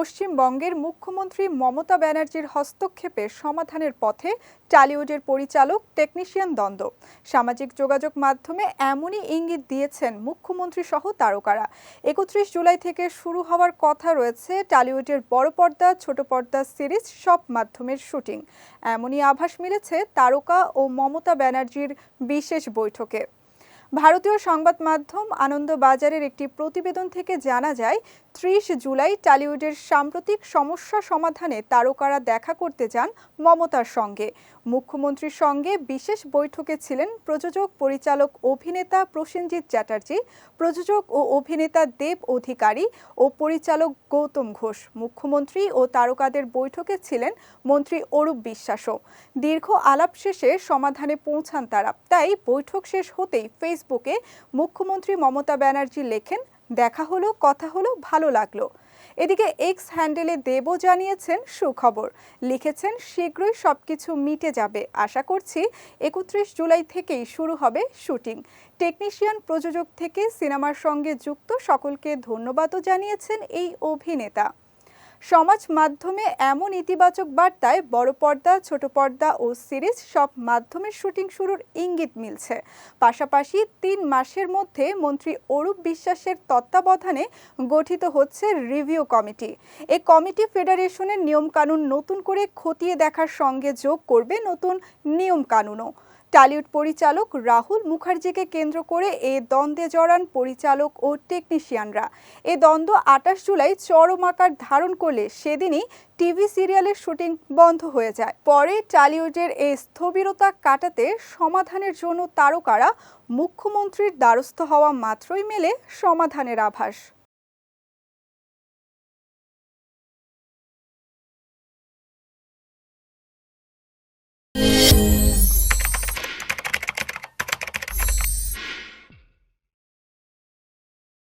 পশ্চিমবঙ্গের মুখ্যমন্ত্রী মমতা ব্যানার্জির হস্তক্ষেপে সমাধানের পথে টালিউডের পরিচালক টেকনিশিয়ান দ্বন্দ্ব। সামাজিক যোগাযোগ মাধ্যমে এমনই ইঙ্গিত দিয়েছেন মুখ্যমন্ত্রী সহ তারকারা। একত্রিশ জুলাই থেকে শুরু হওয়ার কথা রয়েছে টালিউডের বড় পর্দা, ছোট পর্দা সিরিজ, সব মাধ্যমের শুটিং। এমনই আভাস মিলেছে তারকা ও মমতা ব্যানার্জির বিশেষ বৈঠকে। ভারতীয় সংবাদ মাধ্যম আনন্দবাজারের একটি প্রতিবেদন থেকে জানা যায় ত্রিশ জুলাই টলিউডের সাম্প্রতিক সমস্যা সমাধানে তারকারা দেখা করতে যান মমতার সঙ্গে। মুখ্যমন্ত্রীর সঙ্গে বিশেষ বৈঠকে ছিলেন প্রযোজক, পরিচালক, অভিনেতা প্রসেনজিৎ চ্যাটার্জি, প্রযোজক ও অভিনেতা দেব অধিকারী ও পরিচালক গৌতম ঘোষ। মুখ্যমন্ত্রী ও তারকাদের বৈঠকে ছিলেন মন্ত্রী অরূপ বিশ্বাসও। দীর্ঘ আলাপ শেষে সমাধানে পৌঁছান তারা। তাই বৈঠক শেষ হতেই ফেসবুকে মুখ্যমন্ত্রী মমতা ব্যানার্জি লেখেন দেখা হলো, কথা হলো, ভালো লাগল। এদিকে এক্স হ্যান্ডেলে দেব জানিয়েছেন সুখবর। লিখেছেন, শীঘ্রই সব কিছু মিটে যাবে। আশা করছি একত্রিশ জুলাই থেকেই শুরু হবে শুটিং। টেকনিশিয়ান প্রযোজক থেকে সিনেমার সঙ্গে যুক্ত সকলকে ধন্যবাদও জানিয়েছেন এই অভিনেতা। সমাজ মাধ্যমে এমন ইতিবাচক বার্তায় বড় পর্দা, ছোট পর্দা ও সিরিজ সব মাধ্যমের শুটিং শুরুর ইঙ্গিত মিলছে। পাশাপাশি তিন মাসের মধ্যে মন্ত্রী অরূপ বিশ্বাসের তত্ত্বাবধানে গঠিত হচ্ছে রিভিউ কমিটি। এ কমিটি ফেডারেশনের নিয়মকানুন নতুন করে খতিয়ে দেখার সঙ্গে যোগ করবে নতুন নিয়মকানুনও। টালিউড পরিচালক রাহুল মুখার্জিকে কেন্দ্র করে এ দ্বন্দ্বে জড়ান পরিচালক ও টেকনিশিয়ানরা। এ দ্বন্দ্ব আটাশ জুলাই চরম আকার ধারণ করলে সেদিনই টিভি সিরিয়ালের শুটিং বন্ধ হয়ে যায়। পরে টালিউডের এই স্থবিরতা কাটাতে সমাধানের জন্য তারকারা মুখ্যমন্ত্রীর দ্বারস্থ হওয়া মাত্রই মেলে সমাধানের আভাস।